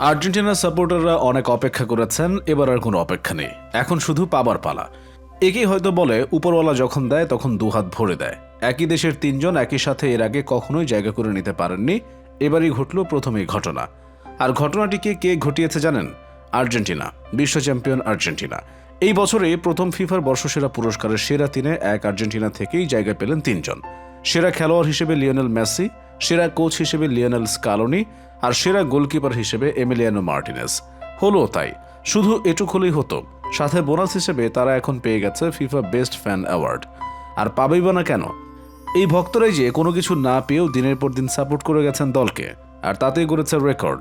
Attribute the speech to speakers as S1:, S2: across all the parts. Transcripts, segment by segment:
S1: আর্জেন্টিনার সাপোর্টাররা অনেক অপেক্ষা করেছেন, এবার আর কোনো অপেক্ষা নেই। এখন শুধু পাবার পালা। একেই হয়তো বলে, উপরওয়ালা যখন দেয়, তখন দুহাত ভরে দেয়। একই দেশের তিনজন একই সাথে এর আগে কখনোই জায়গা করে নিতে পারেননি। এবারই ঘটল প্রথম এই ঘটনা। আর ঘটনাটিকে কে ঘটিয়েছে জানেন? আর্জেন্টিনা, বিশ্ব চ্যাম্পিয়ন আর্জেন্টিনা। এই বছরে প্রথম ফিফার বর্ষসেরা পুরস্কারের সেরা তিনে এক আর্জেন্টিনা থেকেই জায়গা পেলেন তিনজন। সেরা খেলোয়াড় হিসেবে লিওনেল মেসি সেরা কোচ হিসেবে লিওনেল স্কালোনি আর সেরা গোলকিপার হিসেবে এমিলিয়ানো মার্টিনেস। হলো তাই, শুধু এটুক হলেই হতো। সাথে বোনাস হিসেবে তারা এখন পেয়ে গেছে ফিফা বেস্ট ফ্যান অ্যাওয়ার্ড। আর পাবেই বা না কেন? এই ভক্তরাই যে কোনো কিছু না পেয়েও দিনের পর দিন সাপোর্ট করে গেছেন দলকে, আর তাতেই গড়েছে রেকর্ড।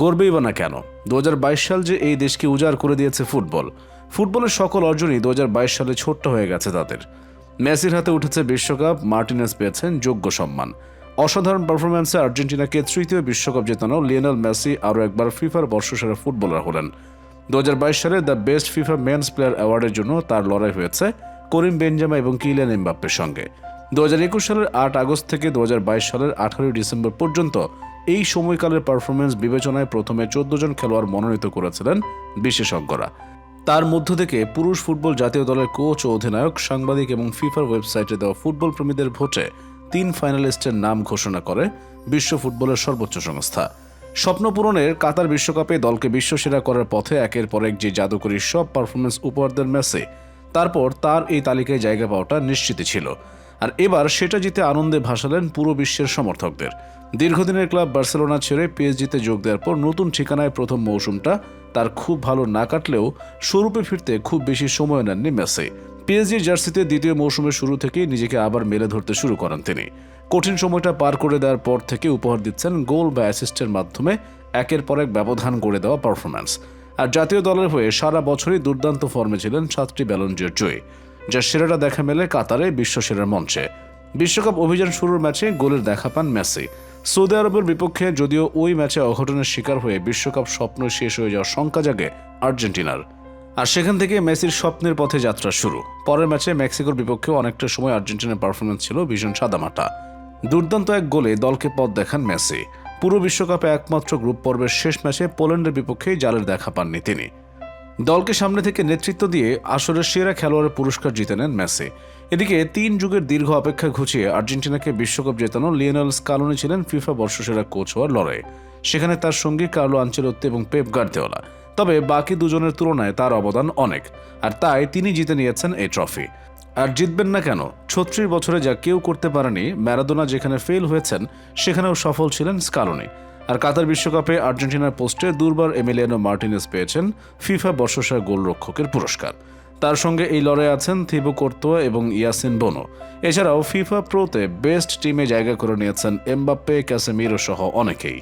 S1: গড়বেই বা না কেন? দু হাজার বাইশ সাল যে এই দেশকে উজাড় করে দিয়েছে ফুটবল, ফুটবলের সকল অর্জনই দু হাজার বাইশ সালে ছোট্ট হয়ে গেছে তাদের। মেসির হাতে উঠেছে বিশ্বকাপ, মার্টিনেস পেয়েছেন যোগ্য সম্মান। অসাধারণ পারফরম্যান্সে আর্জেন্টিনাকে তৃতীয় বিশ্বকাপ জেতানো লিওনেল মেসি আরও একবার ফিফার বর্ষসেরা ফুটবলার হলেন। দু সালে the best FIFA men's player অ্যাওয়ার্ডের জন্য তার লড়াই হয়েছে করিম বেঞ্জামা এবং কিলিয়ান এমবাপ্পের সঙ্গে। দুহাজার একুশ সালের আট আগস্ট থেকে দুহাজার বাইশ সালের আঠারোই ডিসেম্বর পর্যন্ত এই সময়কালের পারফরমেন্স বিবেচনায় প্রথমে চোদ্দ জন খেলোয়াড় মনোনীত করেছিলেন বিশেষজ্ঞরা। তার মধ্য থেকে পুরুষ ফুটবল জাতীয় দলের কোচ ও অধিনায়ক, সাংবাদিক এবং ফিফার ওয়েবসাইটে দেওয়া ফুটবল প্রেমীদের ভোটে তিন ফাইনালিস্টের নাম ঘোষণা করে বিশ্ব ফুটবলের সর্বোচ্চ সংস্থা। স্বপ্নপূরণের কাতার বিশ্বকাপে দলকে বিশ্বসেরা করার পথে একের পর এক যে জাদুকরী সব পারফরমেন্স উপহার দেন মেসি তারপর তার এই তালিকায় জায়গা পাওয়াটা নিশ্চিত ছিল। আর এবার সেটা জিতে আনন্দে ভাসালেন পুরো বিশ্বের সমর্থকদের। দীর্ঘদিনের ক্লাব বার্সেলোনা ছেড়ে পিএসজিতে যোগ দেওয়ার পর নতুন ঠিকানায় প্রথম মৌসুমটা তার খুব ভালো না কাটলেও, স্বরূপে ফিরতে খুব বেশি সময় নেননি মেসি। পিএসজি জার্সিতে দ্বিতীয় মৌসুমের শুরু থেকেই নিজেকে আবার মেলে ধরতে শুরু করেন তিনি। কঠিন সময়টা পার করে দেওয়ার পর থেকে উপহার দিচ্ছেন গোল বা অ্যাসিস্টের মাধ্যমে একের পর এক ব্যবধান গড়ে দেওয়া পারফরম্যান্স আর জাতীয় দলের হয়ে সারা বছরই দুর্দান্ত ফর্মে ছিলেন সাতটি ব্যালন্ডিয়ার জয়ী যার সেরাটা দেখা মেলে কাতারে বিশ্বসেরার মঞ্চে। বিশ্বকাপ অভিযান শুরুর ম্যাচে গোলের দেখা পান মেসি। সৌদি আরবের বিপক্ষে যদিও ওই ম্যাচে অঘটনের শিকার হয়ে বিশ্বকাপ স্বপ্ন শেষ হয়ে যাওয়ার শঙ্কা জাগে আর্জেন্টিনার। আর সেখান থেকে মেসির স্বপ্নের পথে যাত্রা শুরু। পরের ম্যাচে মেক্সিকোর বিপক্ষেও অনেকটা সময় আর্জেন্টিনার পারফরমেন্স ছিল ভীষণ সাদামাটা। দুর্দান্ত এক গোলে দলকে পথ দেখান মেসি। পুরো বিশ্বকাপে একমাত্র গ্রুপ পর্বের শেষ ম্যাচে পোল্যান্ডের বিপক্ষেই জালের দেখা পাননি তিনি। দলকে সামনে থেকে নেতৃত্ব দিয়ে আসরের সেরা খেলোয়াড়ের পুরস্কার জিতে নেন মেসি। এদিকে তিন যুগের দীর্ঘ অপেক্ষা ঘুচিয়ে আর্জেন্টিনাকে বিশ্বকাপ জেতানো লিওনেল স্কালোনি ছিলেন ফিফা বর্ষসেরা কোচ হওয়ার লড়াই সেখানে তার সঙ্গী কার্লো আঞ্চেলত্তি এবং পেপ গার্দিওলা। তবে বাকি দুজনের তুলনায় তার অবদান অনেক, আর তাই তিনি জিতে নিয়েছেন এই ট্রফি। আর জিতবেন না কেন? ছত্রিশ বছরে যা কেউ করতে পারেনি ম্যারাদোনা যেখানে ফেল হয়েছেন, সেখানেও সফল ছিলেন স্কালোনি। আর কাতার বিশ্বকাপে আর্জেন্টিনার পোস্টে দুর্বার এমিলিয়ানো মার্টিনেস পেয়েছেন ফিফা বর্ষসেরা গোলরক্ষকের পুরস্কার। তার সঙ্গে এই লড়াই আছেন থিবো কোর্তোয়া এবং ইয়াসিন বোনো। এছাড়াও ফিফা প্রোতে বেস্ট টিমে জায়গা করে নিয়েছেন এমবাপ্পে, ক্যাসেমিরো সহ অনেকেই।